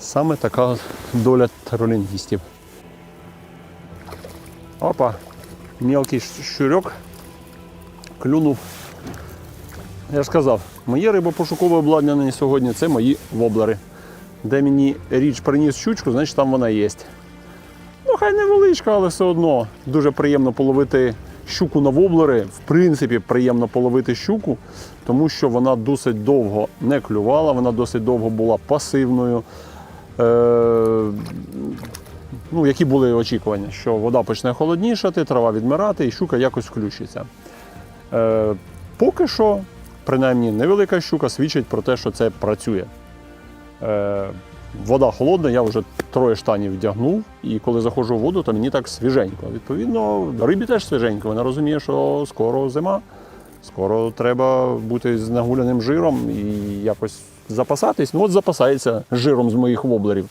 Саме така доля тролінгістів. Опа, мелкий щурьок клюнув. Я ж сказав, моє рибопошукове обладнання сьогодні це мої воблери. Де мені річ приніс щучку, значить там вона є. Ну, хай невеличка, але все одно дуже приємно половити щуку на воблери. В принципі, приємно половити щуку, тому що вона досить довго не клювала, вона досить довго була пасивною. Е, ну, які були очікування, що вода почне холоднішати, трава відмирати і щука якось включиться. Е, поки що, принаймні, невелика щука свідчить про те, що це працює. Е, вода холодна, я вже троє штанів вдягнув, і коли заходжу в воду, то мені так свіженько. Відповідно, рибі теж свіженько. Вона розуміє, що скоро зима, скоро треба бути з нагуляним жиром і якось запасатись. Ну от запасається жиром з моїх воблерів.